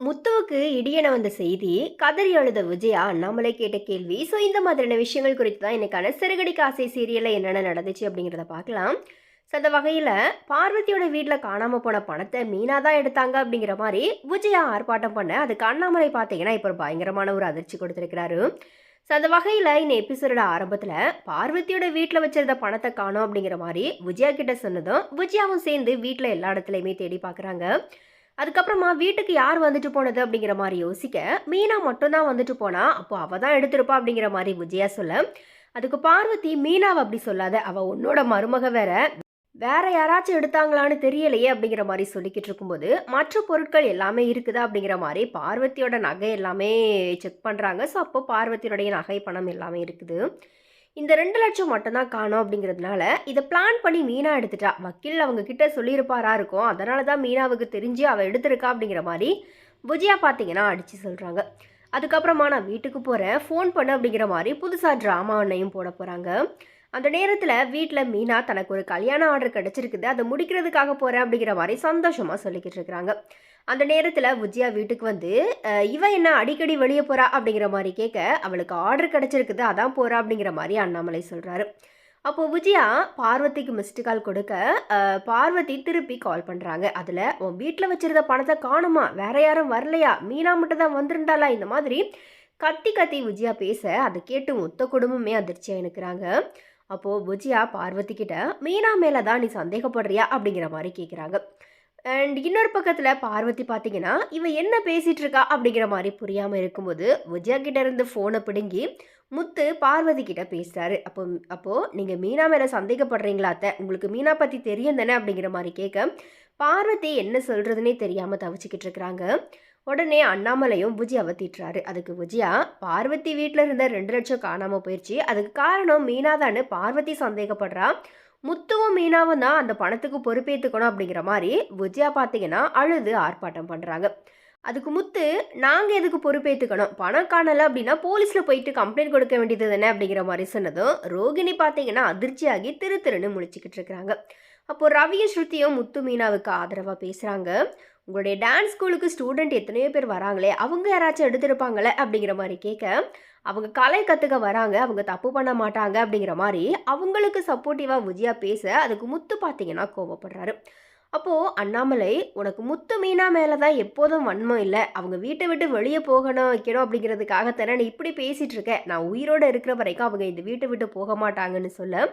முத்துவுக்கு இடியென வந்த செய்தி கதறி அழுத விஜயா அண்ணாமலை கேட்ட கேள்வி. ஸோ இந்த மாதிரியான விஷயங்கள் குறித்து தான் இன்னைக்கான சிறுகடி காசை சீரியலில் என்னென்ன நடந்துச்சு அப்படிங்கிறத பார்க்கலாம். ஸோ அந்த வகையில் பார்வதியோட வீட்டில் காணாமல் போன பணத்தை மீனா தான் எடுத்தாங்க அப்படிங்கிற மாதிரி விஜயா ஆர்ப்பாட்டம் பண்ண அதுக்கு அண்ணாமலை பார்த்தீங்கன்னா இப்போ ஒரு பயங்கரமான ஒரு அதிர்ச்சி கொடுத்துருக்கிறாரு. ஸோ அந்த வகையில் இந்த எபிசோட ஆரம்பத்தில் பார்வதியோட வீட்டில் வச்சிருந்த பணத்தை காணோம் அப்படிங்கிற மாதிரி விஜயா கிட்ட சொன்னதும் விஜயாவும் சேர்ந்து வீட்டில் எல்லா இடத்துலையுமே தேடி பார்க்குறாங்க. அதுக்கப்புறமா வீட்டுக்கு யார் வந்துட்டு போனது அப்படிங்கிற மாதிரி யோசிக்க மீனா மட்டும்தான் வந்துட்டு போனா. அப்போ அவள் தான் எடுத்திருப்பா அப்படிங்கிற மாதிரி விஜயா சொல்ல. அதுக்கு பார்வதி மீனாவை அப்படி சொல்லாத. அவ உன்னோட மருமக வேற. வேற யாராச்சும் எடுத்தாங்களான்னு தெரியலையே அப்படிங்கிற மாதிரி சொல்லிக்கிட்டு இருக்கும்போது மற்ற பொருட்கள் எல்லாமே இருக்குதா அப்படிங்கிற மாதிரி பார்வதியோட நகை எல்லாமே செக் பண்ணுறாங்க ஸோ அப்போ பார்வதியோடைய நகை பணம் எல்லாமே இருக்குது. இந்த ரெண்டு லட்சம் மட்டும்தான் காணோம் அப்படிங்கிறதுனால இதை பிளான் பண்ணி மீனா எடுத்துட்டா. வக்கீல் அவங்க கிட்ட சொல்லியிருப்பாரா இருக்கும். அதனால தான் மீனாவுக்கு தெரிஞ்சு அவள் எடுத்திருக்கா அப்படிங்கிற மாதிரி விஜயா பார்த்தீங்கன்னா அடித்து சொல்கிறாங்க அதுக்கப்புறமா நான் வீட்டுக்கு போகிறேன் ஃபோன் பண்ண அப்படிங்கிற மாதிரி புதுசாக ட்ராமா ஒன்றையும் போட போகிறாங்க அந்த நேரத்தில் வீட்டில் மீனா தனக்கு ஒரு கல்யாண ஆர்டர் கிடச்சிருக்குது. அதை முடிக்கிறதுக்காக போகிறேன் அப்படிங்கிற மாதிரி சந்தோஷமாக சொல்லிக்கிட்டு இருக்கிறாங்க. அந்த நேரத்தில் விஜயா வீட்டுக்கு வந்து இவன் இவ என்ன அடிக்கடி வெளியே போகிறா அப்படிங்கிற மாதிரி கேட்க அவளுக்கு ஆர்டர் கிடச்சிருக்குது அதான் போகிறா அப்படிங்கிற மாதிரி அண்ணாமலை சொல்கிறாரு அப்போது விஜயா பார்வதிக்கு மிஸ்டு கால் கொடுக்க பார்வதி திருப்பி கால் பண்ணுறாங்க அதில் உன் வீட்டில் வச்சிருந்த பணத்தை காணுமா? வேற யாரும் வரலையா? மீனா மட்டும் தான் வந்திருந்தாளா? இந்த மாதிரி கத்தி கத்தி விஜயா பேச அதை கேட்டு மொத்த குடும்பமே அதிர்ச்சியாக இருக்கிறாங்க அப்போது விஜயா பார்வதிக்கிட்ட மீனா மேலே தான் நீ சந்தேகப்படுறியா? அப்படிங்கிற மாதிரி கேட்குறாங்க அண்ட் இன்னொரு பக்கத்தில் பார்வதி பார்த்தீங்கன்னா இவன் என்ன பேசிகிட்டு இருக்கா அப்படிங்கிற மாதிரி புரியாமல் இருக்கும்போது விஜயா கிட்ட இருந்து ஃபோனை பிடுங்கி முத்து பார்வதி கிட்ட பேசுகிறாரு அப்போ அப்போது நீங்கள் மீனா மேலே சந்தேகப்படுறீங்களா அத்தை? உங்களுக்கு மீனா பற்றி தெரியும் தானே? அப்படிங்கிற மாதிரி கேட்க பார்வதி என்ன சொல்கிறதுனே தெரியாமல் தவிச்சிக்கிட்டு இருக்கிறாங்க. உடனே அண்ணாமலையும் விஜயாவை திட்டுறாரு அதுக்கு விஜயா பார்வதி வீட்டில் இருந்த ரெண்டு லட்சம் காணாமல் போயிடுச்சு அதுக்கு காரணம் மீனாதான்னு பார்வதி சந்தேகப்படுறா. முத்துவும் மீனாவும் தான் அந்த பணத்துக்கு பொறுப்பேற்றுக்கணும் அப்படிங்கிற மாதிரி விஜயா பார்த்தீங்கன்னா அழுது ஆர்ப்பாட்டம் பண்ணுறாங்க அதுக்கு முத்து நாங்கள் எதுக்கு பொறுப்பேற்றுக்கணும் பணம் காணலை அப்படின்னா போலீஸில் போயிட்டு கம்ப்ளைண்ட் கொடுக்க வேண்டியது தானே அப்படிங்கிற மாதிரி சொன்னதும் ரோகிணி பார்த்தீங்கன்னா அதிர்ச்சியாகி திரு திருன்னு முழிச்சிக்கிட்டு இருக்கிறாங்க. அப்போது ரவியும் ஸ்ருதியும் முத்து மீனாவுக்கு ஆதரவாக பேசுகிறாங்க உங்களுடைய டான்ஸ் ஸ்கூலுக்கு ஸ்டூடெண்ட் எத்தனையோ பேர் வராங்களே அவங்க யாராச்சும் எடுத்திருப்பாங்களே அப்படிங்கிற மாதிரி கேட்க அவங்க கலை கற்றுக்க வராங்க அவங்க தப்பு பண்ண மாட்டாங்க அப்படிங்கிற மாதிரி அவங்களுக்கு சப்போர்ட்டிவாக விஜயா பேச அதுக்கு முத்து பார்த்தீங்கன்னா கோவப்படுறாரு. அப்போது அண்ணாமலை உனக்கு முத்து மீனா மேலே தான் எப்போதும் வன்மம் இல்லை. அவங்க வீட்டை விட்டு வெளியே போகணும் வைக்கணும் அப்படிங்கிறதுக்காக தானே நீ இப்படி பேசிகிட்டு இருக்க. நான் உயிரோடு இருக்கிற வரைக்கும் அவங்க இந்த வீட்டை விட்டு போக மாட்டாங்கன்னு சொல்ல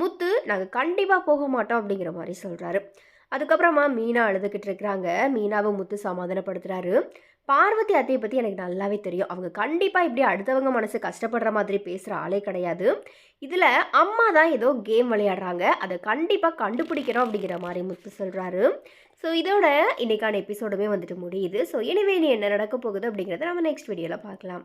முத்து நாங்கள் கண்டிப்பாக போக மாட்டோம் அப்படிங்கிற மாதிரி சொல்கிறாரு அதுக்கப்புறமா மீனா அழுதுகிட்டு இருக்கிறாங்க. மீனாவை முத்து சமாதானப்படுத்துகிறாரு பார்வதி அத்தையை பற்றி எனக்கு நல்லாவே தெரியும். அவங்க கண்டிப்பாக இப்படி அடுத்தவங்க மனசு கஷ்டப்படுற மாதிரி பேசுகிற ஆளே கிடையாது. இதில் அம்மா தான் ஏதோ கேம் விளையாடுறாங்க. அதை கண்டிப்பாக கண்டுபிடிக்கிறோம் அப்படிங்கிற மாதிரி முத்து சொல்கிறாரு ஸோ இதோட இன்னைக்கான எபிசோடுமே வந்துட்டு முடியுது. ஸோ இனிவே நீ என்ன நடக்க போகுது அப்படிங்கிறத நம்ம நெக்ஸ்ட் வீடியோவில் பார்க்கலாம்.